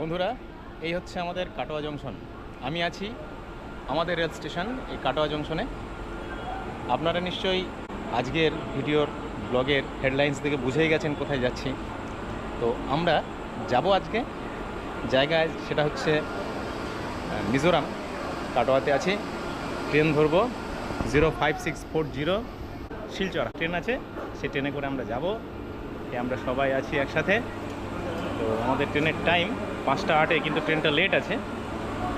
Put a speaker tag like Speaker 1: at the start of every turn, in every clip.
Speaker 1: বন্ধুরা, এই হচ্ছে আমাদের কাটোয়া জংশন। আমি আছি আমাদের রেল স্টেশন এই কাটোয়া জংশনে। আপনারা নিশ্চয়ই আজকের ভিডিওর ব্লগের হেডলাইন্স থেকে বুঝেই গেছেন কোথায় যাচ্ছি। তো আমরা যাব আজকে। জায়গায় সেটা হচ্ছে মিজোরাম। কাটোয়াতে আছি। ট্রেন ধরবো zero five six four zero. Silchar train আছে, সে ট্রেনে করে আমরা যাব। আমরা সবাই আছি একসাথে। তো আমাদের ট্রেনের টাইম পাঁচটা আটে কিন্তু ট্রেনটা লেট আছে।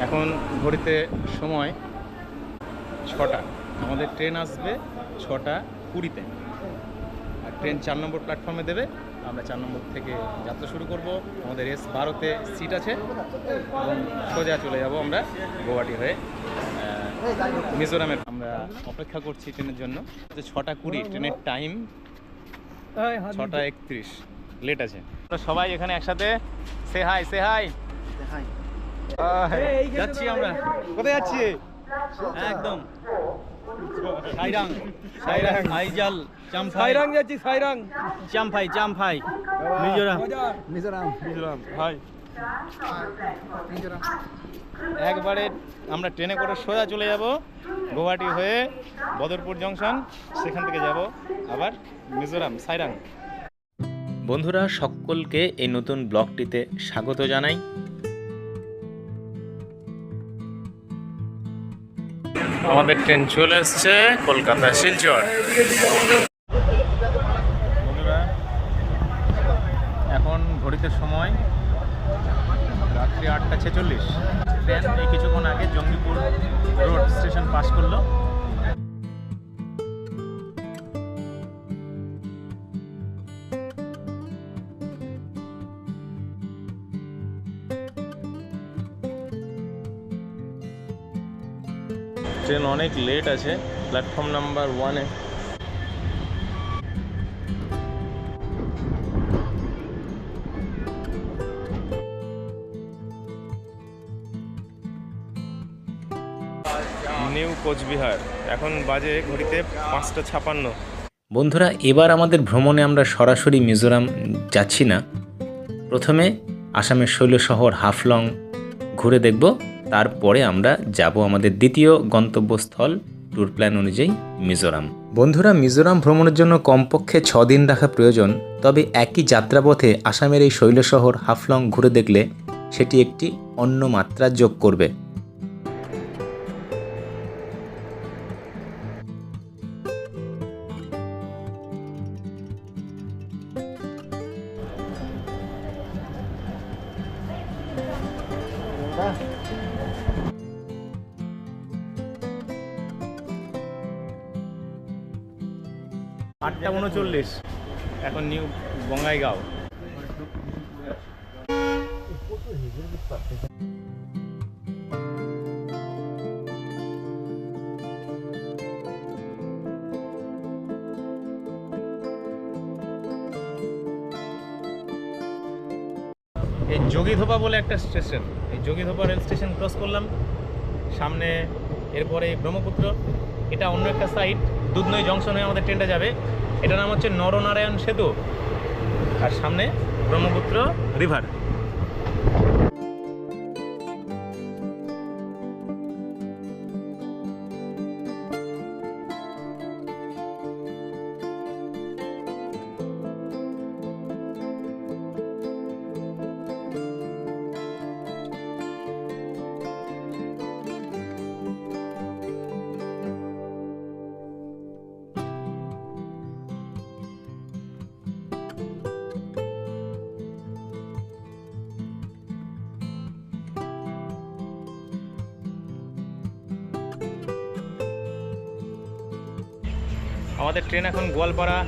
Speaker 1: এখন ঘড়িতে সময় ছটা। আমাদের ট্রেন আসবে ছটা কুড়িতে। আর ট্রেন চার নম্বর প্ল্যাটফর্মে দেবে। আমরা চার নম্বর থেকে যাত্রা শুরু করব। আমাদের এস বারোতে সিট আছে। এবং সোজা চলে যাব আমরা গুয়াহাটি হয়ে মিজোরামের। আমরা অপেক্ষা করছি ট্রেনের জন্য। যে ছটা কুড়ি ট্রেনের টাইম ছটা একত্রিশ। লেট আছে। সবাই এখানে একসাথে সে হাই সে হাই যাচ্ছি আমরা। কোথায় যাচ্ছি?
Speaker 2: একদম।
Speaker 1: সাইরাং।
Speaker 2: সাইরাং। আইজাল চামফাই।
Speaker 3: সাইরাং যাচ্ছি সাইরাং।
Speaker 2: চামফাই চামফাই। মিজোরাম।
Speaker 3: মিজোরাম।
Speaker 1: মিজোরাম। হাই। একবারে আমরা ট্রেনে করে সোজা চলে যাব গুয়াহাটি হয়ে বদরপুর জংশন সেখান থেকে যাব আবার মিজোরাম সাইরাং। বন্ধুরা সকলকে এই নতুন ব্লগটিতে স্বাগত জানাই। আমাদের ট্রেন চলে এসছে কলকাতা শিলচর। ট্রেন অনেক লেট আছে প্ল্যাটফর্ম নাম্বার ওয়ানে নিউ কোচবিহার এখন বাজে ঘড়িতে পাঁচটা ছাপান্ন।
Speaker 4: বন্ধুরা, এবার আমাদের ভ্রমণে আমরা সরাসরি মিজোরাম যাচ্ছি না। প্রথমে আসামের শৈল শহর হাফলং, ঘুরে দেখব তারপরে আমরা যাব আমাদের দ্বিতীয় গন্তব্যস্থল ট্যুর প্ল্যান অনুযায়ী মিজোরাম। বন্ধুরা, মিজোরাম ভ্রমণের জন্য কমপক্ষে ছ দিন রাখা প্রয়োজন, তবে একই যাত্রাপথে আসামের এই শৈল শহর হাফলং ঘুরে দেখলে সেটি একটি অন্য মাত্রা যোগ করবে।
Speaker 1: এই যোগীধোপা বলে একটা স্টেশন। এই যোগীধোপা রেল স্টেশন ক্রস করলাম। সামনে এরপরে ব্রহ্মপুত্র। এটা অন্য একটা সাইড দুধনৈ জংশন হয়ে আমাদের ট্রেনটা যাবে। এটার নাম হচ্ছে নরনারায়ণ সেতু। আর সামনে ব্রহ্মপুত্র রিভার আমাদের ট্রেন এখন গোয়ালপাড়া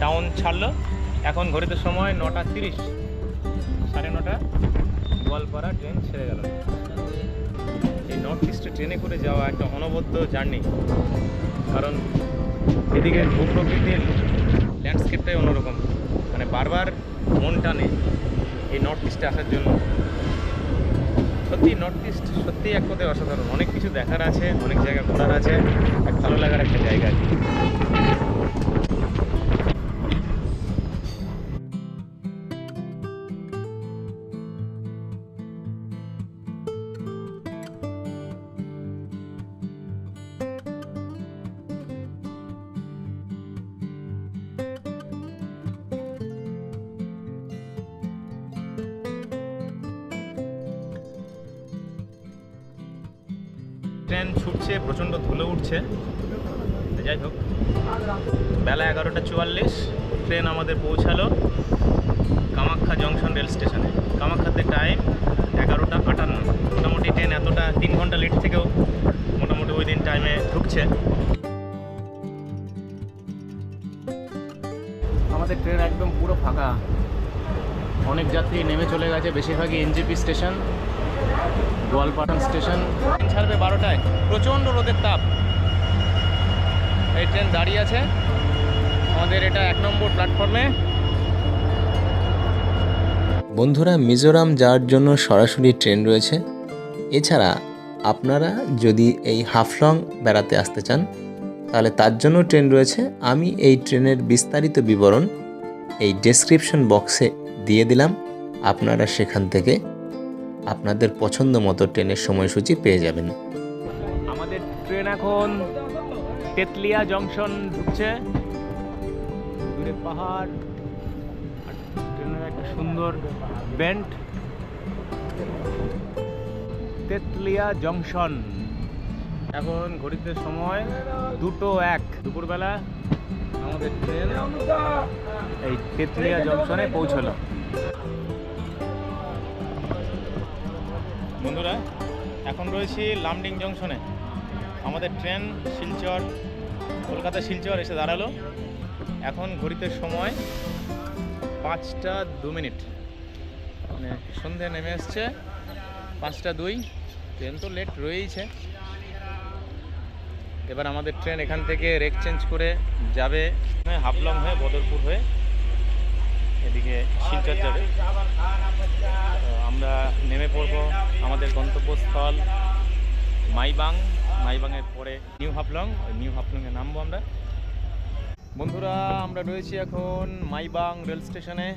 Speaker 1: টাউন ছাড়লো। এখন ঘড়িতে সময় নটা তিরিশ। সাড়ে নটা, গোয়ালপাড়া ট্রেন ছেড়ে গেল। এই নর্থ ইস্টে ট্রেনে করে যাওয়া একটা অনবদ্য জার্নি। কারণ এদিকে ভূপ্রকৃতির ল্যান্ডস্কেপটাই অন্যরকম। মানে বারবার মন টানে এই নর্থ ইস্টে আসার জন্য। সত্যি নর্থ ইস্ট সত্যিই এক কথায় অসাধারণ। অনেক কিছু দেখার আছে, অনেক জায়গা ঘোরার আছে এক ভালো লাগার একটা জায়গা। আর তো যাই হোক বেলা এগারোটা চুয়াল্লিশ ট্রেন আমাদের পৌঁছালো কামাখ্যা জংশন রেল স্টেশনে। কামাখ্যাতে টাইম এগারোটা আটান্ন। মোটামুটি ট্রেন এতটা তিন ঘণ্টা লেট থেকেও মোটামুটি ওই দিন টাইমে ঢুকছে। আমাদের ট্রেন একদম পুরো ফাঁকা। অনেক যাত্রী নেমে চলে গেছে বেশিরভাগই এনজিপি স্টেশন গোয়ালপাটন স্টেশন। ছাড়বে বারোটায়। প্রচণ্ড রোদের তাপ। এই ট্রেন দাঁড়িয়ে আছে। আমাদের এটা এক নম্বর প্ল্যাটফর্মে
Speaker 4: বন্ধুরা মিজোরাম যাওয়ার জন্য সরাসরি ট্রেন রয়েছে। এছাড়া আপনারা যদি এই হাফলং বেড়াতে আসতে চান তাহলে তার জন্য ট্রেন রয়েছে। আমি এই ট্রেনের বিস্তারিত বিবরণ এই ডেসক্রিপশন বক্সে দিয়ে দিলাম। আপনারা সেখান থেকে আপনাদের পছন্দ মতো ট্রেনের সময়সূচি পেয়ে যাবেন।
Speaker 1: আমাদের ট্রেন এখন তেতলিয়া জংশন ঢুকছে দূরে পাহাড়, আর ট্রেনের একটা সুন্দর বেন্ট তেতলিয়া জংশন। এখন ঘড়িতে সময় দুটো এক। দুপুরবেলা আমাদের ট্রেন এই তেতলিয়া জংশনে পৌঁছলো। বন্ধুরা, এখন রয়েছি লামডিং জংশনে। আমাদের ট্রেন শিলচর কলকাতা শিলচর এসে দাঁড়াল। এখন ঘড়িতে সময় পাঁচটা দু মিনিট। মানে সন্ধে নেমে এসছে পাঁচটা দুই। ট্রেন তো লেট রয়েইছে। এবার আমাদের ট্রেন এখান থেকে রেক চেঞ্জ করে যাবে। হাফলং হয়ে বদরপুর হয়ে এদিকে শিলচর যাবে। আমরা নেমে পড়ব আমাদের গন্তব্যস্থল মাইবাং। মাইবাংয়ের পরে নিউ হাফলং নিউ হাফলংয়ে নামবো আমরা। বন্ধুরা, আমরা রয়েছি এখন মাইবাং রেল স্টেশনে।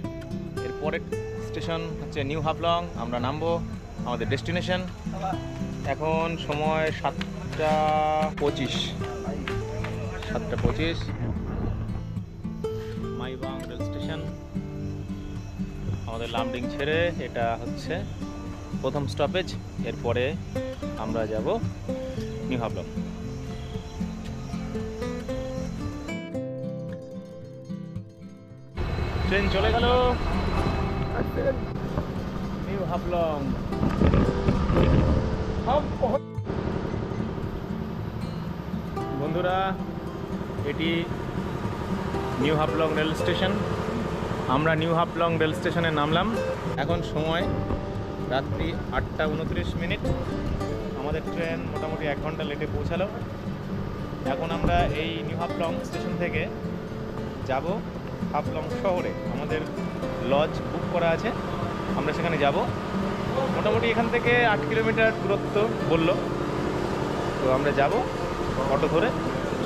Speaker 1: এর পরের স্টেশন হচ্ছে নিউ হাফলং, আমরা নামবো আমাদের ডেস্টিনেশন। এখন সময় সাতটা পঁচিশ। সাতটা পঁচিশ। Maibang rail station. আমাদের লামডিং ছেড়ে এটা হচ্ছে প্রথম স্টপেজ এরপরে আমরা যাব হাফলং ট্রেন চলে গেল। নিউ হাফলং বন্ধুরা, এটি নিউ হাফলং রেল স্টেশন। আমরা নিউ হাফলং রেল স্টেশনে নামলাম। এখন সময় রাত্রি আটটা উনত্রিশ মিনিট। আমাদের ট্রেন মোটামুটি এক ঘণ্টা লেটে পৌঁছালো। এখন আমরা এই নিউ হাফলং স্টেশন থেকে যাব হাফলং শহরে। আমাদের লজ বুক করা আছে। আমরা সেখানে যাব। মোটামুটি এখান থেকে আট কিলোমিটার দূরত্ব বলল। তো আমরা যাব অটো ধরে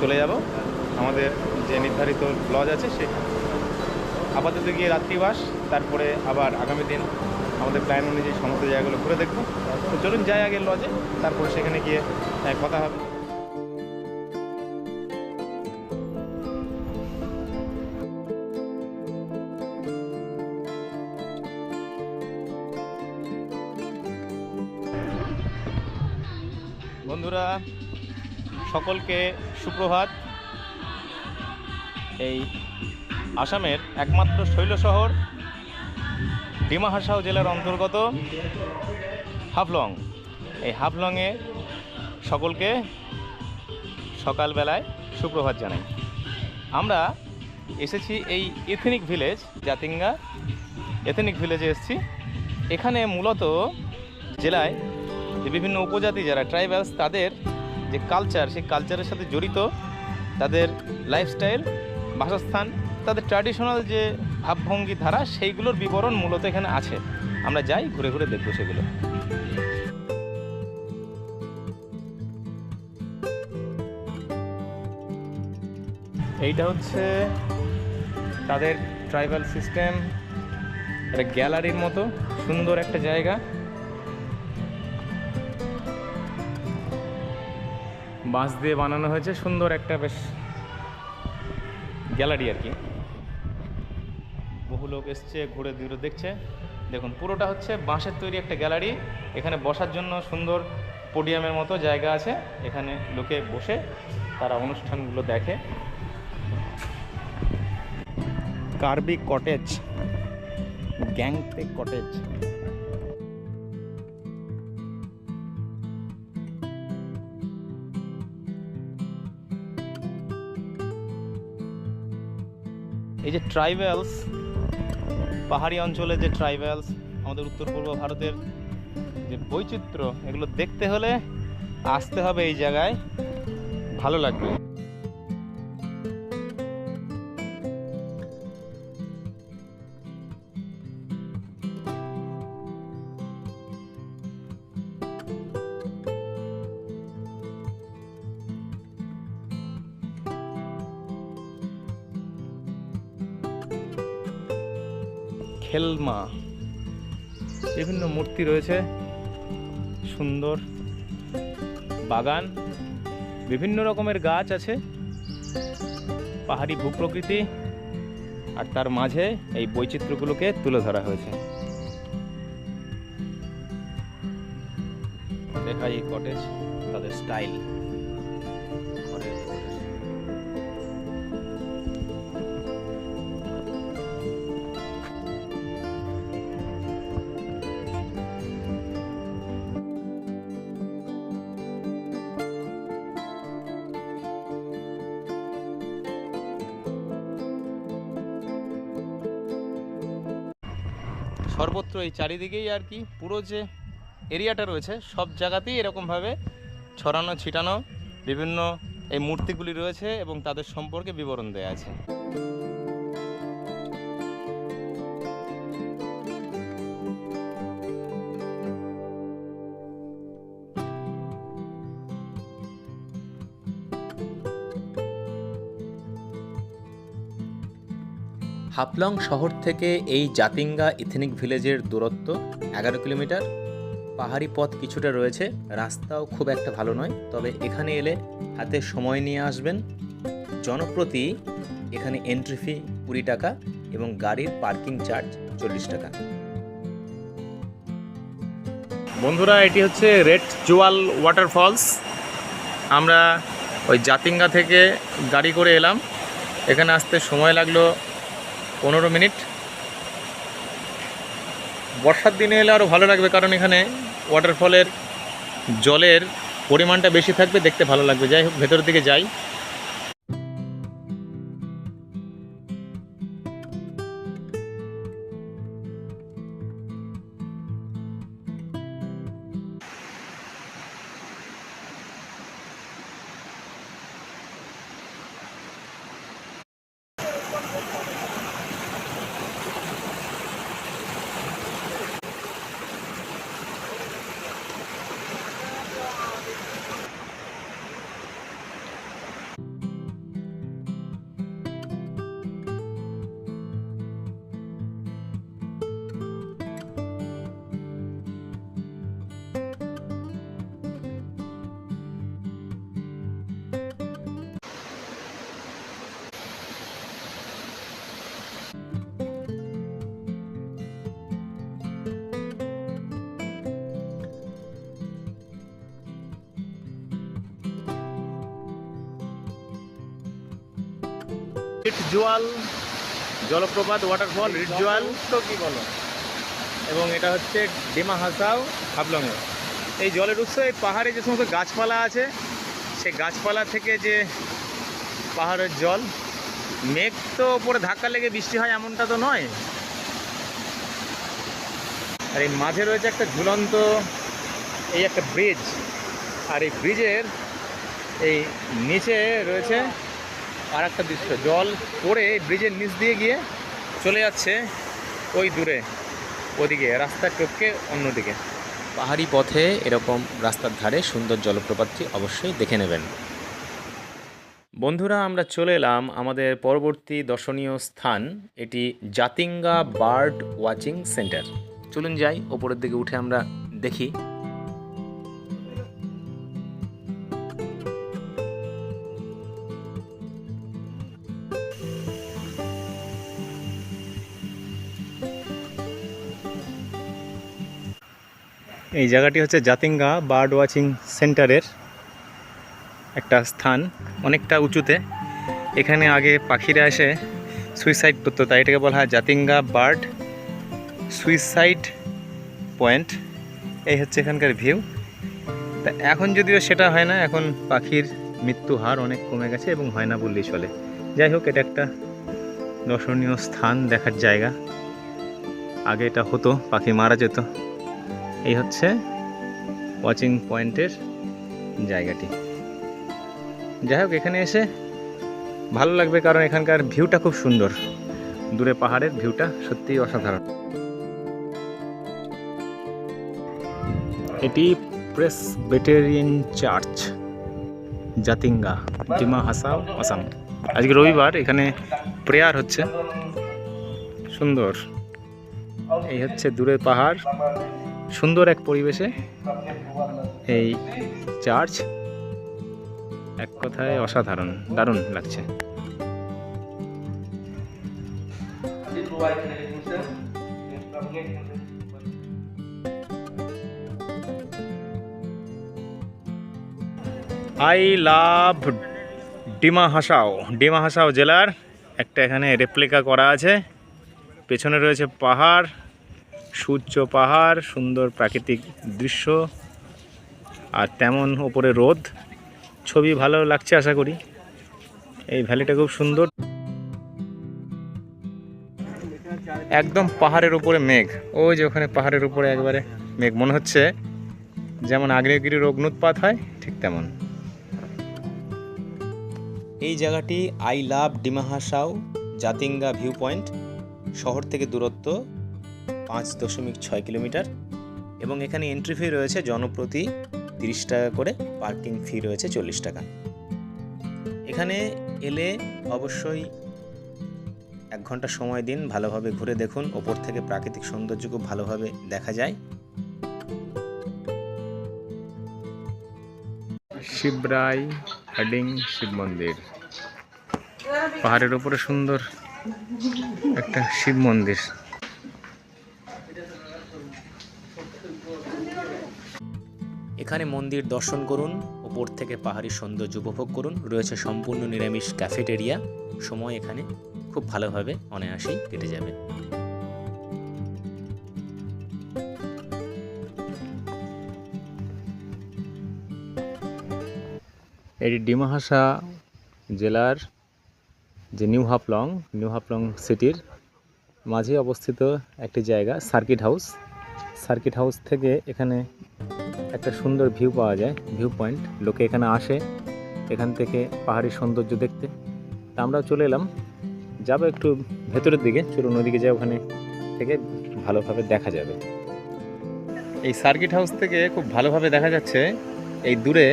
Speaker 1: চলে যাব। আমাদের যে নির্ধারিত লজ আছে সেখানে আপাতত গিয়ে রাত্রিবাস, তারপরে আবার আগামী দিন আমাদের প্ল্যান অনুযায়ী সমস্ত জায়গাগুলো ঘুরে দেখব। তো চলুন যাই আগে লজে তারপরে সেখানে গিয়ে কথা হবে। বন্ধুরা, সকলকে সুপ্রভাত। এই আসামের একমাত্র শৈল শহর ডিমা হাসাও জেলার অন্তর্গত হাফলং। এই হাফলংয়ে সকলকে সকালবেলায় সুপ্রভাত জানাই। আমরা এসেছি এই এথেনিক ভিলেজ জাতিঙ্গা এথেনিক ভিলেজে এসেছি। এখানে মূলত জেলায় যে বিভিন্ন উপজাতি যারা ট্রাইবালস তাদের যে কালচার সেই কালচারের সাথে জড়িত, তাদের লাইফস্টাইল বাসস্থান তাদের ট্র্যাডিশনাল যে ভাবভঙ্গি ধারা সেইগুলোর বিবরণ মূলত এখানে আছে। আমরা যাই, ঘুরে ঘুরে দেখব সেগুলো। এইটা হচ্ছে তাদের ট্রাইবাল সিস্টেম একটা গ্যালারির মতো, সুন্দর একটা জায়গা। বাঁশ দিয়ে বানানো হয়েছে, সুন্দর একটা বেশ গ্যালারি আর কি। লোক এসছে, ঘুরে দূরে দেখছে। দেখুন, পুরোটা হচ্ছে বাঁশের তৈরি একটা গ্যালারি। এখানে বসার জন্য সুন্দর পোডিয়ামের মতো জায়গা আছে। এখানে লোকে বসে তারা অনুষ্ঠানগুলো দেখে। কার্বি কটেজ গ্যাংটেক কটেজ। এই যে ট্রাইবেলস পাহাড়ি অঞ্চলে যে ট্রাইবালস আমাদের উত্তর পূর্ব ভারতের যে বৈচিত্র্য, এগুলো দেখতে হলে আসতে হবে এই জায়গায়। ভালো লাগবে। বিভিন্ন রয়েছে। সুন্দর বাগান, বিভিন্ন রকমের গাছ আছে। পাহাড়ি ভূপ্রকৃতি আর তার মাঝে এই বৈচিত্র্যগুলোকে তুলে ধরা হয়েছে। দেখাই এই কটেজ তাদের স্টাইল এই চারিদিকেই আর কি, পুরো যে এরিয়াটা রয়েছে, সব জায়গাতেই এরকমভাবে ছড়ানো, ছিটানো বিভিন্ন এই মূর্তিগুলি রয়েছে এবং তাদের সম্পর্কে বিবরণ দেয়া আছে।
Speaker 4: হাফলং শহর থেকে এই জাতিঙ্গা ইথেনিক ভিলেজের দূরত্ব এগারো কিলোমিটার। পাহাড়ি পথ কিছুটা রয়েছে, রাস্তাও খুব একটা ভালো নয়, তবে এখানে এলে হাতে সময় নিয়ে আসবেন। জনপ্রতি এখানে এন্ট্রি ফি কুড়ি টাকা এবং গাড়ির পার্কিং চার্জ চল্লিশ টাকা।
Speaker 1: বন্ধুরা, এটি হচ্ছে রেড জুয়াল ওয়াটারফলস আমরা ওই জাতিঙ্গা থেকে গাড়ি করে এলাম। এখানে আসতে সময় লাগল পনেরো মিনিট। বর্ষার দিনে এলে আরও ভালো লাগবে, কারণ এখানে ওয়াটারফলের জলের পরিমাণটা বেশি থাকবে, দেখতে ভালো লাগবে। যাই হোক, ভেতরের দিকে যাই। রিটজুয়াল জলপ্রপাত ওয়াটারফল রিটজুয়াল তো কি বলো? এবং এটা হচ্ছে ডিমা হাসাও হাবলংয়ে। এই জলের উৎস এই পাহাড়ে যে সমস্ত গাছপালা আছে সে গাছপালা থেকে যে পাহাড়ের জল মেঘ তো ওপরে ধাক্কা লেগে বৃষ্টি হয় এমনটা তো নয়। আর এই মাঝে রয়েছে একটা ঝুলন্ত এই একটা ব্রিজ আর এই ব্রিজের এই নিচে রয়েছে আর একটা দৃশ্য, জল পড়ে ব্রিজের নিচ দিয়ে গিয়ে চলে যাচ্ছে ওই দূরে, ওদিকে রাস্তা টপকে অন্যদিকে।
Speaker 4: পাহাড়ি পথে এরকম রাস্তার ধারে সুন্দর জলপ্রপাতটি অবশ্যই দেখে নেবেন। বন্ধুরা, আমরা চলে এলাম আমাদের পরবর্তী দর্শনীয় স্থান, এটি জাতিঙ্গা বার্ড ওয়াচিং সেন্টার। চলুন যাই, ওপরের দিকে উঠে আমরা দেখি।
Speaker 1: এই জায়গাটি হচ্ছে জাতিঙ্গা বার্ড ওয়াচিং সেন্টারের একটা স্থান, অনেকটা উঁচুতে। এখানে আগে পাখিরা এসে সুইসাইড করতো, তাই এটাকে বলা হয় জাতিঙ্গা বার্ড সুইসাইড পয়েন্ট এই হচ্ছে এখানকার ভিউ তা এখন যদিও সেটা হয় না, এখন পাখির মৃত্যু হার অনেক কমে গেছে এবং হয় না বললেই চলে। যাই হোক, এটা একটা দর্শনীয় স্থান দেখার জায়গা। আগে এটা হতো, পাখি মারা যেত। এই হচ্ছে ওয়াচিং পয়েন্টের জায়গাটি। যাই হোক, এখানে এসে ভালো লাগবে কারণ এখানকার ভিউটা খুব সুন্দর। দূরে পাহাড়ের ভিউটা সত্যিই অসাধারণ। এটি Presbyterian church Jatinga Dima Hasao Assam আজকে রবিবার, এখানে প্রেয়ার হচ্ছে। সুন্দর। এই হচ্ছে দূরে পাহাড়। সুন্দর এক পরিবেশে এই চার্চ এক কথায় অসাধারণ, দারুণ লাগছে। আই লাভ ডিমা হাসাও ডিমা হাসাও জেলার একটা এখানে রেপ্লিকা করা আছে। পেছনে রয়েছে পাহাড়। সূর্য পাহাড়, সুন্দর প্রাকৃতিক দৃশ্য আর তেমন ওপরে রোদ। ছবি ভালো লাগছে আশা করি। এই ভ্যালিটা খুব সুন্দর। একদম পাহাড়ের উপরে মেঘ। ওই যে ওখানে পাহাড়ের উপরে একবারে মেঘ। মনে হচ্ছে যেমন আগ্নেয়গিরির অগ্নুৎপাত হয়, ঠিক তেমন।
Speaker 4: এই জায়গাটি I love Dima Hasao Jatinga view point শহর থেকে দূরত্ব পাঁচ দশমিক ছয় কিলোমিটার এবং এখানে এন্ট্রি ফি রয়েছে, জনপ্রতি তিরিশ টাকা করে পার্কিং ফি রয়েছে চল্লিশ টাকা। এখানে এলে অবশ্যই এক ঘণ্টা সময় দিন, ভালোভাবে ঘুরে দেখুন, ওপর থেকে প্রাকৃতিক সৌন্দর্য খুব ভালোভাবে দেখা যায়।
Speaker 1: শিবরাই হাডিং শিব মন্দির। পাহাড়ের উপরে সুন্দর একটা শিব মন্দির।
Speaker 4: এখানে মন্দির দর্শন করুন ওপর থেকে পাহাড়ি সৌন্দর্য উপভোগ করুন। রয়েছে সম্পূর্ণ নিরামিষ ক্যাফেটেরিয়া সময় এখানে খুব ভালোভাবে অনায়াসেই কেটে যাবে।
Speaker 1: এটি ডিমাহাসা জেলার যে নিউ হাফলং নিউ হাফলং সিটির মাঝে অবস্থিত একটি জায়গা, সার্কিট হাউস। সার্কিট হাউস থেকে এখানে একটা সুন্দর ভিউ পাওয়া যায় ভিউ পয়েন্ট লোকে এখানে আসে, এখান থেকে পাহাড়ি সৌন্দর্য দেখতে। তা আমরাও চলে এলাম। যাব একটু ভেতরের দিকে, চলুন ওদিকে যাই, ওখানে থেকে ভালোভাবে দেখা যাবে। এই সার্কিট হাউস থেকে খুব ভালোভাবে দেখা যাচ্ছে, এই দূরে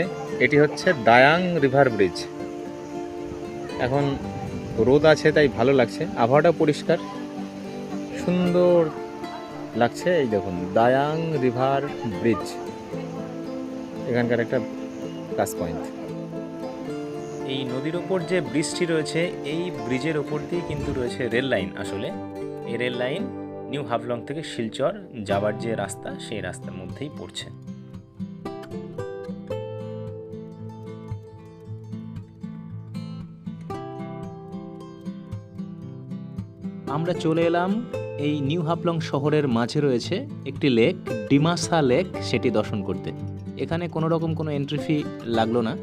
Speaker 1: এটি হচ্ছে দায়াং রিভার ব্রিজ এখন রোদ আছে, তাই ভালো লাগছে। আবহাওয়াটা পরিষ্কার। সুন্দর লাগছে, এই দেখুন দায়াং রিভার ব্রিজ এখানকার একটা প্লাস পয়েন্ট
Speaker 4: এই নদীর ওপর যে ব্রিজটি রয়েছে, এই ব্রিজের ওপর দিয়ে কিন্তু রয়েছে রেল লাইন আসলে। এই রেল লাইন নিউ হাফলং থেকে শিলচর যাবার যে রাস্তা, সেই রাস্তার মধ্যেই পড়ছে। আমরা চলে এলাম এই নিউ হাফলং শহরের মাঝে রয়েছে একটি লেক, ডিমাসা লেক, সেটি দর্শন করতে। এখানে কোনো রকম কোনো এন্ট্রি ফি লাগল না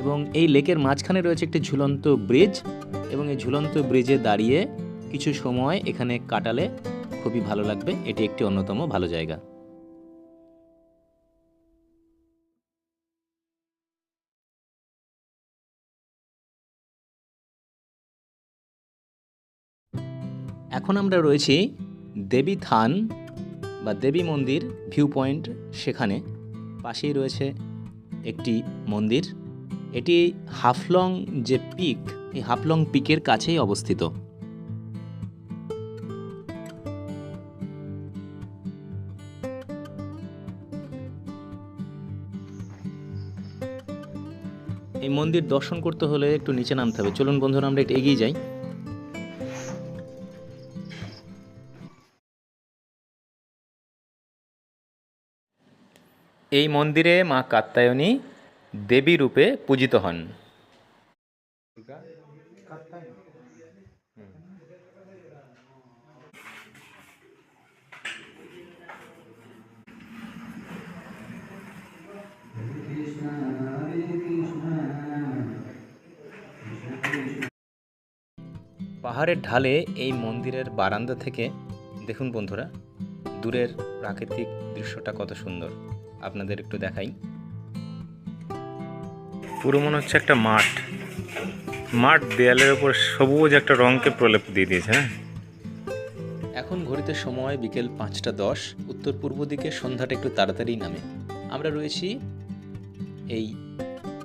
Speaker 4: এবং এই লেকের মাঝখানে রয়েছে একটি ঝুলন্ত ব্রিজ এবং এই ঝুলন্ত ব্রিজে দাঁড়িয়ে কিছু সময় এখানে কাটালে খুবই ভালো লাগবে। এটি একটি অন্যতম ভালো জায়গা। এখন আমরা রয়েছি দেবী থান বা দেবী মন্দির ভিউ পয়েন্ট সেখানে। পাশেই রয়েছে একটি মন্দির। এটি হাফলং যে পিক এই হাফলং পিকের কাছেই অবস্থিত। এই মন্দির দর্শন করতে হলে একটু নিচে নামতে হবে। চলুন বন্ধুরা, আমরা একটু এগিয়ে যাই।
Speaker 1: এই মন্দিরে মা কাত্যায়নী দেবী রূপে পূজিত হন। পাহাড়ের ঢালে এই মন্দিরের বারান্দা থেকে, দেখুন বন্ধুরা, দূরের প্রাকৃতিক দৃশ্যটা কত সুন্দর। আপনাদের একটু দেখাই। পুরো মনে হচ্ছে একটা মাঠ। মাঠ দেয়ালের ওপর সবুজ একটা রঙকে প্রলেপ দিয়ে দিয়েছে হ্যাঁ? এখন ঘড়িতে সময় বিকেল পাঁচটা দশ উত্তর পূর্ব দিকে সন্ধ্যাটা একটু তাড়াতাড়ি নামে। আমরা রয়েছি এই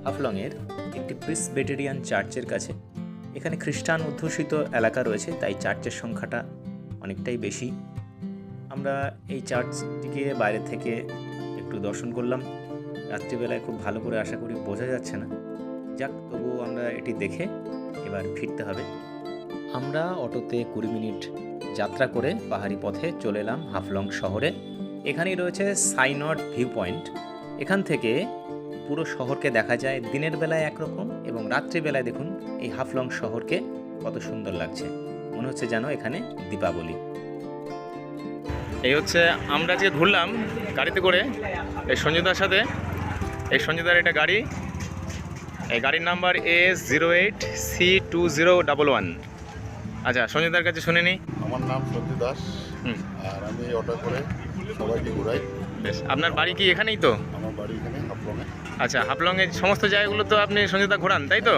Speaker 1: হাফলংয়ের একটি প্রিসবেটেরিয়ান চার্চের কাছে। এখানে খ্রিস্টান অধ্যুষিত এলাকা রয়েছে তাই চার্চের সংখ্যাটা অনেকটাই বেশি। আমরা এই চার্চটিকে বাইরে থেকে একটু দর্শন করলাম। রাত্রিবেলায় খুব ভালো করে আশা করি বোঝা যাচ্ছে না। যাক, তবুও আমরা এটি দেখে এবার ফিরতে হবে। আমরা অটোতে কুড়ি মিনিট যাত্রা করে পাহাড়ি পথে চলে এলাম হাফলং শহরে। এখানেই রয়েছে সাইনট ভিউ পয়েন্ট এখান থেকে পুরো শহরকে দেখা যায় দিনের বেলায় একরকম এবং রাত্রিবেলায় দেখুন এই হাফলং শহরকে কত সুন্দর লাগছে। মনে হচ্ছে যেন এখানে দীপাবলি।
Speaker 5: এই হচ্ছে আমরা আজকে ঘুরলাম গাড়িতে করে এই সঞ্জুদার সাথে। এই সঞ্জুদার একটা গাড়ি। এই গাড়ির number S zero eight C two zero double one আচ্ছা সঞ্জুদার কাছে শুনে নি।
Speaker 3: আমার নাম সত্যি দাস। আর আমি অটো করে সবাইকে ঘুরাই।
Speaker 5: বেশ আপনার বাড়ি কি এখানেই তো?
Speaker 3: আমার বাড়ি এখানে হাফলংয়ে।
Speaker 5: আচ্ছা হাফলংয়ের সমস্ত জায়গাগুলো তো আপনি সঞ্জুদা ঘোরান তাই তো?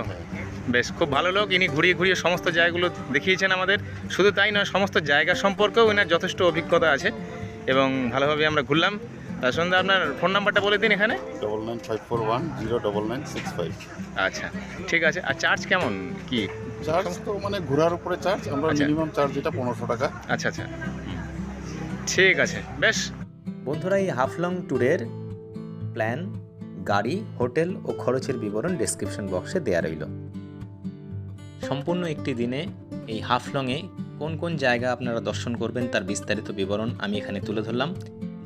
Speaker 5: বেশ খুব ভালো লোক। ইনি ঘুরিয়ে ঘুরিয়ে সমস্ত জায়গাগুলো দেখিয়েছেন আমাদের। শুধু তাই নয় সমস্ত জায়গা সম্পর্কেও এনার যথেষ্ট অভিজ্ঞতা আছে এবং ভালোভাবে আমরা ঘুরলাম। তার সঙ্গে আপনার ফোন নাম্বারটা বলে দিন এখানে।
Speaker 3: Double nine five four one zero double nine six five
Speaker 5: আচ্ছা ঠিক আছে। আর চার্জ কেমন? কি?
Speaker 3: চার্জ তো মানে ঘোরার উপরে চার্জ আমরা। মিনিমাম চার্জ যেটা পনেরোশো টাকা।
Speaker 5: আচ্ছা আচ্ছা। ঠিক আছে বেশ।
Speaker 1: বন্ধুরা এই হাফলং ট্যুরের প্ল্যান গাড়ি হোটেল ও খরচের বিবরণ ডেসক্রিপশন বক্সে দেওয়া রইল। সম্পূর্ণ একটি দিনে এই হাফলংয়ে কোন কোন জায়গা আপনারা দর্শন করবেন তার বিস্তারিত বিবরণ আমি এখানে তুলে ধরলাম।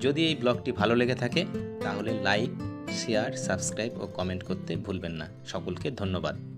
Speaker 1: যদি এই ব্লগটি ভালো লেগে থাকে, তাহলে লাইক, শেয়ার, সাবস্ক্রাইব ও কমেন্ট করতে ভুলবেন না। সকলকে ধন্যবাদ।